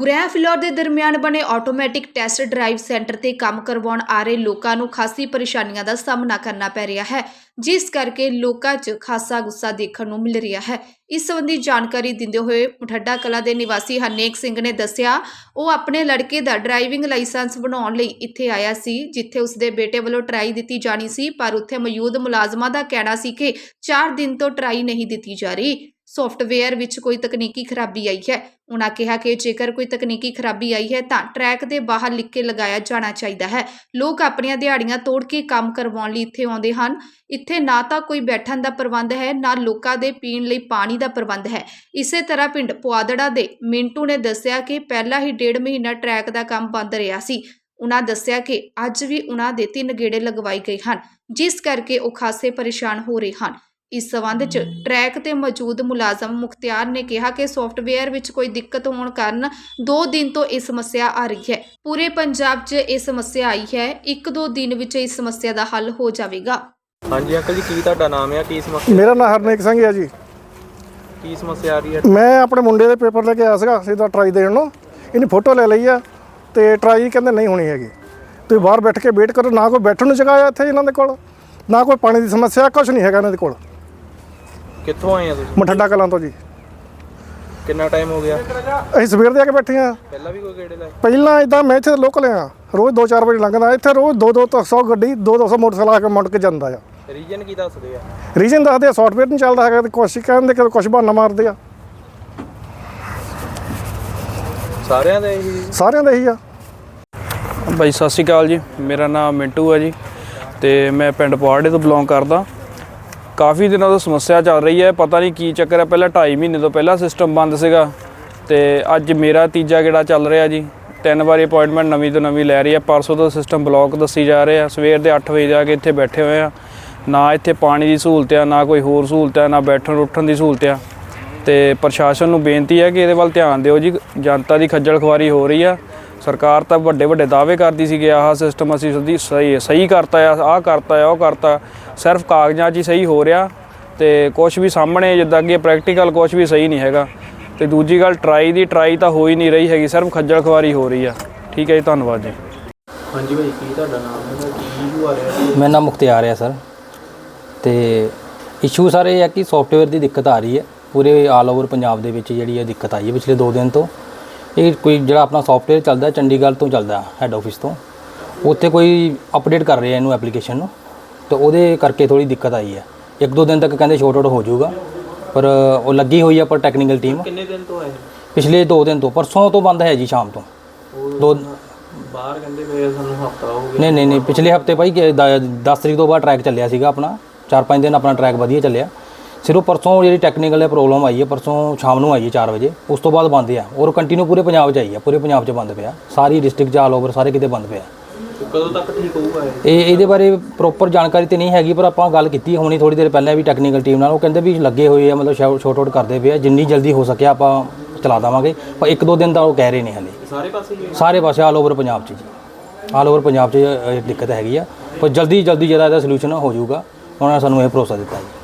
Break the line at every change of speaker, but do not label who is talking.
ਗੁਰੇਆ ਫਿਲੌਰ ਦੇ ਦਰਮਿਆਨ ਬਣੇ ਆਟੋਮੈਟਿਕ ਟੈਸਟ ਡਰਾਈਵ ਸੈਂਟਰ ਤੇ ਕੰਮ ਕਰਵਾਉਣ ਆ ਰਹੇ ਲੋਕਾਂ ਨੂੰ ਖਾਸੀ ਪਰੇਸ਼ਾਨੀਆਂ ਦਾ ਸਾਹਮਣਾ ਕਰਨਾ ਪੈ ਰਿਹਾ ਹੈ, ਜਿਸ ਕਰਕੇ ਲੋਕਾਂ 'ਚ ਖਾਸਾ ਗੁੱਸਾ ਦੇਖਣ ਨੂੰ ਮਿਲ ਰਿਹਾ ਹੈ। ਇਸ ਸੰਬੰਧੀ ਜਾਣਕਾਰੀ ਦਿੰਦੇ ਹੋਏ ਮੁਠੱਡਾ ਕਲਾ ਦੇ ਨਿਵਾਸੀ ਹਰਨੇਕ ਸਿੰਘ ਨੇ ਦੱਸਿਆ, ਉਹ ਆਪਣੇ ਲੜਕੇ ਦਾ ਡਰਾਈਵਿੰਗ ਲਾਇਸੈਂਸ ਬਣਾਉਣ ਲਈ ਇੱਥੇ ਆਇਆ ਸੀ, ਜਿੱਥੇ ਉਸਦੇ ਬੇਟੇ ਵੱਲੋਂ ਟਰਾਈ ਦਿੱਤੀ ਜਾਣੀ ਸੀ, ਪਰ ਉੱਥੇ ਮੌਜੂਦ ਮੁਲਾਜ਼ਮਾਂ ਦਾ ਕਹਿਣਾ ਸੀ ਕਿ 4 ਦਿਨ ਤੋਂ ਟਰਾਈ ਨਹੀਂ ਦਿੱਤੀ ਜਾ ਰਹੀ। ਸੌਫਟਵੇਅਰ ਵਿੱਚ ਕੋਈ ਤਕਨੀਕੀ ਖਰਾਬੀ ਆਈ ਹੈ। ਉਹਨਾਂ ਕਿਹਾ ਕਿ ਜੇਕਰ ਕੋਈ ਤਕਨੀਕੀ ਖਰਾਬੀ ਆਈ ਹੈ ਤਾਂ ਟਰੈਕ ਦੇ ਬਾਹਰ ਲਿਖ ਕੇ ਲਗਾਇਆ ਜਾਣਾ ਚਾਹੀਦਾ ਹੈ। ਲੋਕ ਆਪਣੀਆਂ ਦਿਹਾੜੀਆਂ ਤੋੜ ਕੇ ਕੰਮ ਕਰਵਾਉਣ ਲਈ ਇੱਥੇ ਆਉਂਦੇ ਹਨ। ਇੱਥੇ ਨਾ ਤਾਂ ਕੋਈ ਬੈਠਣ ਦਾ ਪ੍ਰਬੰਧ ਹੈ, ਨਾ ਲੋਕਾਂ ਦੇ ਪੀਣ ਲਈ ਪਾਣੀ ਦਾ ਪ੍ਰਬੰਧ ਹੈ। ਇਸੇ ਤਰ੍ਹਾਂ ਪਿੰਡ ਪੁਆਦੜਾ ਦੇ ਮਿੰਟੂ ਨੇ ਦੱਸਿਆ ਕਿ ਪਹਿਲਾਂ ਹੀ ਡੇਢ ਮਹੀਨਾ ਟਰੈਕ ਦਾ ਕੰਮ ਬੰਦ ਰਿਹਾ ਸੀ। ਉਹਨਾਂ ਦੱਸਿਆ ਕਿ ਅੱਜ ਵੀ ਉਹਨਾਂ ਦੇ ਤਿੰਨ ਗੇੜੇ ਲਗਵਾਏ ਗਏ ਹਨ, ਜਿਸ ਕਰਕੇ ਉਹ ਖਾਸੇ ਪਰੇਸ਼ਾਨ ਹੋ ਰਹੇ ਹਨ। ਇਸ ਸਬੰਧ 'ਚ ਟਰੈਕ ਤੇ ਮੌਜੂਦ ਮੁਲਾਜ਼ਮ ਮੁਖਤਿਆਰ ਨੇ ਕਿਹਾ ਕਿ ਸੌਫਟਵੇਅਰ ਵਿੱਚ ਕੋਈ ਦਿੱਕਤ ਹੋਣ ਕਾਰਨ 2 ਦਿਨ ਤੋਂ ਇਹ ਸਮੱਸਿਆ ਆ ਰਹੀ ਹੈ। ਪੂਰੇ ਪੰਜਾਬ 'ਚ ਇਹ ਸਮੱਸਿਆ ਆਈ ਹੈ। ਇੱਕ ਦੋ ਦਿਨ ਵਿੱਚ ਇਸ ਸਮੱਸਿਆ ਦਾ ਹੱਲ ਹੋ ਜਾਵੇਗਾ।
ਹਾਂਜੀ ਅੰਕਲ ਜੀ ਕੀ ਤੁਹਾਡਾ ਨਾਮ ਹੈ? ਕੀ ਸਮੱਸਿਆ
ਮੇਰਾ ਨਾਮ ਹਰਨੇਕ ਸਿੰਘ ਹੈ ਜੀ।
ਕੀ ਸਮੱਸਿਆ ਆ ਰਹੀ ਹੈ?
ਮੈਂ ਆਪਣੇ ਮੁੰਡੇ ਦੇ ਪੇਪਰ ਲੈ ਕੇ ਆਇਆ ਸੀਗਾ ਸਿੱਧਾ ਟਰਾਈ ਦੇਣ ਨੂੰ। ਇਹਨੇ ਫੋਟੋ ਲੈ ਲਈ ਆ ਤੇ ਟਰਾਈ ਕਹਿੰਦੇ ਨਹੀਂ ਹੋਣੀ ਹੈਗੀ। ਤੁਸੀਂ ਬਾਹਰ ਬੈਠ ਕੇ ਵੇਟ ਕਰੋ ਨਾ ਕੋਈ ਬੈਠਣ ਨੂੰ ਜਗ੍ਹਾ ਆ ਇੱਥੇ ਇਹਨਾਂ ਦੇ ਕੋਲ ਨਾ ਕੋਈ ਪਾਣੀ ਦੀ ਸਮੱਸਿਆ ਕੁਝ ਨਹੀਂ ਹੈਗਾ ਇਹਨਾਂ ਦੇ ਕੋਲ।
ਕਿੱਥੋਂ ਆਏ ਆ ਤੁਸੀਂ?
ਮਠੱਡਾ ਕਲਾਂ ਤੋਂ ਜੀ।
ਕਿੰਨਾ ਟਾਈਮ ਹੋ ਗਿਆ?
ਅਸੀਂ ਸਵੇਰ ਦੇ ਆ ਕੇ ਬੈਠੇ ਆ।
ਪਹਿਲਾਂ ਵੀ ਕੋਈ ਗੇੜੇ ਲਾਏ?
ਪਹਿਲਾਂ ਇਦਾਂ ਮੈਂ ਇੱਥੇ ਲੋਕਲ ਆ। ਰੋਜ਼ 2-4 ਵਜੇ ਲੰਘਦਾ। ਇੱਥੇ ਰੋਜ਼ 2-2 ਤੋਂ 100 ਗੱਡੀ 2-200 ਮੋਟਰਸਾਈਕਲ ਆ ਕੇ ਮੁੜ ਕੇ ਜਾਂਦਾ ਆ।
ਰੀਜਨ ਕੀ ਦੱਸਦੇ ਆ?
ਰੀਜਨ ਦੱਸਦੇ ਆ ਸੌਫਟਵੇਅਰ ਨਹੀਂ ਚੱਲਦਾ ਹੈਗਾ ਤੇ ਕੁਛ ਕਹਿੰਦੇ ਕਿ ਕੁਛ ਬਹਾਨਾ ਮਾਰਦੇ ਆ।
ਸਾਰਿਆਂ ਦੇ ਇਹੀ?
ਸਾਰਿਆਂ ਦਾ ਇਹੀ ਆ।
ਭਾਈ ਸਤਿ ਸ਼੍ਰੀ ਅਕਾਲ ਜੀ। ਮੇਰਾ ਨਾਮ ਮਿੰਟੂ ਹੈ ਜੀ। ਤੇ ਮੈਂ ਪਿੰਡ ਪਵਾੜੇ ਤੋਂ ਬਿਲੋਂਗ ਕਰਦਾ। ਕਾਫੀ ਦਿਨਾਂ ਤੋਂ ਸਮੱਸਿਆ ਚੱਲ ਰਹੀ ਹੈ। ਪਤਾ ਨਹੀਂ ਕੀ ਚੱਕਰ ਹੈ। ਪਹਿਲਾਂ 2.5 ਮਹੀਨੇ ਤੋਂ ਪਹਿਲਾਂ ਸਿਸਟਮ ਬੰਦ ਸੀਗਾ ਤੇ ਅੱਜ ਮੇਰਾ ਤੀਜਾ ਗੇੜਾ ਚੱਲ ਰਿਹਾ ਜੀ। ਤਿੰਨ ਵਾਰੀ ਅਪਾਇੰਟਮੈਂਟ ਨਵੀਂ ਤੋਂ ਨਵੀਂ ਲੈ ਰਹੀ ਹੈ। ਪਰਸੋਂ ਤੋਂ ਸਿਸਟਮ ਬਲੌਕ ਦੱਸੀ ਜਾ ਰਹੇ ਆ ਸਵੇਰ ਦੇ 8 ਵਜੇ ਜਾ ਕੇ ਇੱਥੇ ਬੈਠੇ ਹੋਏ ਆ। ਨਾ ਇੱਥੇ ਪਾਣੀ ਦੀ ਸਹੂਲਤ ਆ, ਨਾ ਕੋਈ ਹੋਰ ਸਹੂਲਤ ਆ, ਨਾ ਬੈਠਣ ਉੱਠਣ ਦੀ ਸਹੂਲਤ ਆ। ਤੇ ਪ੍ਰਸ਼ਾਸਨ ਨੂੰ ਬੇਨਤੀ ਹੈ ਕਿ ਇਹਦੇ ਵੱਲ ਧਿਆਨ ਦਿਓ ਜੀ। ਜਨਤਾ ਦੀ ਖੱਜਲ ਖੁਆਰੀ ਹੋ ਰਹੀ ਆ। ਸਰਕਾਰ ਤਾਂ ਵੱਡੇ ਵੱਡੇ ਦਾਅਵੇ ਕਰਦੀ ਸੀ ਕਿ ਆਹ ਸਿਸਟਮ ਅਸੀਂ ਸਦੀ ਸਹੀ ਸਹੀ ਕਰਤਾ ਆ ਆਹ ਕਰਤਾ ਆ ਉਹ ਕਰਤਾ। ਸਿਰਫ ਕਾਗਜ਼ਾਂ 'ਚ ਹੀ ਸਹੀ ਹੋ ਰਿਹਾ ਤੇ ਕੁਝ ਵੀ ਸਾਹਮਣੇ ਜਿੱਦਾਂ ਅੱਗੇ ਪ੍ਰੈਕਟੀਕਲ ਕੁਝ ਵੀ ਸਹੀ ਨਹੀਂ ਹੈਗਾ। ਤੇ ਦੂਜੀ ਗੱਲ ਟਰਾਈ ਦੀ ਟਰਾਈ ਤਾਂ ਹੋ ਹੀ ਨਹੀਂ ਰਹੀ ਹੈਗੀ ਸਿਰਫ ਖੱਜਲ ਖੁਆਰੀ ਹੋ ਰਹੀ ਆ। ਠੀਕ ਹੈ ਜੀ ਧੰਨਵਾਦ ਜੀ।
ਹਾਂਜੀ ਭਾਈ ਕੀ ਤੁਹਾਡਾ ਨਾਮ ਹੈ? ਕੀ ਇਸ਼ੂ ਆ ਰਿਹਾ?
ਮੇਰਾ ਨਾਮ ਮੁਖਤਿਆਰ ਹੈ ਸਰ। ਤੇ ਇਸ਼ੂ ਸਰ ਇਹ ਹੈ ਕਿ ਸੌਫਟਵੇਅਰ ਦੀ ਦਿੱਕਤ ਆ ਰਹੀ ਹੈ। ਪੂਰੇ ਆਲ ਓਵਰ ਪੰਜਾਬ ਦੇ ਵਿੱਚ ਜਿਹੜੀ ਇਹ ਦਿੱਕਤ ਆਈ ਹੈ ਪਿਛਲੇ 2 ਦਿਨ ਤੋਂ। ਇਹ ਕੋਈ ਜਿਹੜਾ ਆਪਣਾ ਸੌਫਟਵੇਅਰ ਚੱਲਦਾ ਹੈ, ਚੰਡੀਗੜ੍ਹ ਤੋਂ ਚੱਲਦਾ ਹੈੱਡ ਆਫਿਸ ਤੋਂ ਉੱਥੇ ਕੋਈ ਅਪਡੇਟ ਕਰ ਰਿਹਾ ਇਹਨੂੰ ਐਪਲੀਕੇਸ਼ਨ ਨੂੰ ਤੇ ਉਹਦੇ ਕਰਕੇ ਥੋੜੀ ਦਿੱਕਤ ਆਈ ਹੈ। ਇੱਕ ਦੋ ਦਿਨ ਤੱਕ ਕਹਿੰਦੇ ਸ਼ੋਰਟ ਆਊਟ ਹੋ ਜਾਊਗਾ ਪਰ ਉਹ ਲੱਗੀ ਹੋਈ ਹੈ ਪਰ ਟੈਕਨੀਕਲ ਟੀਮ
ਕਿੰਨੇ ਦਿਨ ਤੋਂ ਆਏ?
ਪਿਛਲੇ 2 ਦਿਨ ਤੋਂ ਪਰਸੋਂ ਤੋਂ ਬੰਦ ਹੈ ਜੀ ਸ਼ਾਮ ਤੋਂ। ਦੋ
ਬਾਹਰ ਕਹਿੰਦੇ ਪਏ ਸਾਨੂੰ ਹਫਤਾ ਹੋ ਗਿਆ।
ਨਹੀਂ ਨਹੀਂ ਨਹੀਂ ਪਿਛਲੇ ਹਫ਼ਤੇ ਭਾਈ 10 ਤਰੀਕ ਤੋਂ ਬਾਅਦ ਟਰੈਕ ਚੱਲਿਆ ਸੀਗਾ ਆਪਣਾ 4-5 ਦਿਨ ਆਪਣਾ ਟਰੈਕ ਵਧੀਆ ਚੱਲਿਆ। ਸਿਰਫ ਪਰਸੋਂ ਜਿਹੜੀ ਟੈਕਨੀਕਲ ਪ੍ਰੋਬਲਮ ਆਈ ਹੈ ਪਰਸੋਂ ਸ਼ਾਮ ਨੂੰ ਆਈ ਹੈ 4 ਵਜੇ ਉਸ ਤੋਂ ਬਾਅਦ ਬੰਦ ਆ। ਔਰ ਕੰਟੀਨਿਊ ਪੂਰੇ ਪੰਜਾਬ 'ਚ ਆਈ ਹੈ ਪੂਰੇ ਪੰਜਾਬ 'ਚ ਬੰਦ ਪਿਆ। ਸਾਰੀ ਡਿਸਟ੍ਰਿਕਟ 'ਚ ਆਲ ਓਵਰ ਸਾਰੇ ਕਿਤੇ ਬੰਦ ਪਿਆ।
ਕਦੋਂ ਤੱਕ ਠੀਕ ਹੋਊਗਾ ਇਹ?
ਇਹ ਇਹਦੇ ਬਾਰੇ ਪ੍ਰੋਪਰ ਜਾਣਕਾਰੀ ਤੇ ਨਹੀਂ ਹੈਗੀ ਪਰ ਆਪਾਂ ਗੱਲ ਕੀਤੀ ਹੋਣੀ ਥੋੜੀ ਦੇਰ ਪਹਿਲਾਂ ਵੀ ਟੈਕਨੀਕਲ ਟੀਮ ਨਾਲ। ਉਹ ਕਹਿੰਦੇ ਵੀ ਲੱਗੇ ਹੋਏ ਆ ਮਤਲਬ ਸ਼ਾਰਟ ਆਊਟ ਕਰਦੇ ਪਏ ਆ। ਜਿੰਨੀ ਜਲਦੀ ਹੋ ਸਕਿਆ ਆਪਾਂ ਚਲਾ ਦੇਵਾਂਗੇ। ਪਰ ਇੱਕ ਦੋ ਦਿਨ ਦਾ ਉਹ ਕਹਿ ਰਹੇ ਨੇ ਹਲੇ।
ਸਾਰੇ ਪਾਸੇ?
ਸਾਰੇ ਪਾਸੇ ਆਲ ਓਵਰ ਪੰਜਾਬ 'ਚ ਜੀ। ਆਲ ਓਵਰ ਪੰਜਾਬ 'ਚ ਇਹ ਦਿੱਕਤ ਹੈਗੀ ਆ। ਪਰ ਜਲਦੀ ਜਲਦੀ ਜਿਹੜਾ ਇਹਦਾ ਸੋਲੂਸ਼ਨ ਹੋ ਜਾਊਗਾ। ਉਹਨਾਂ ਨੇ ਸਾਨੂੰ ਇਹ ਭਰੋਸਾ ਦਿੱਤਾ ਜੀ।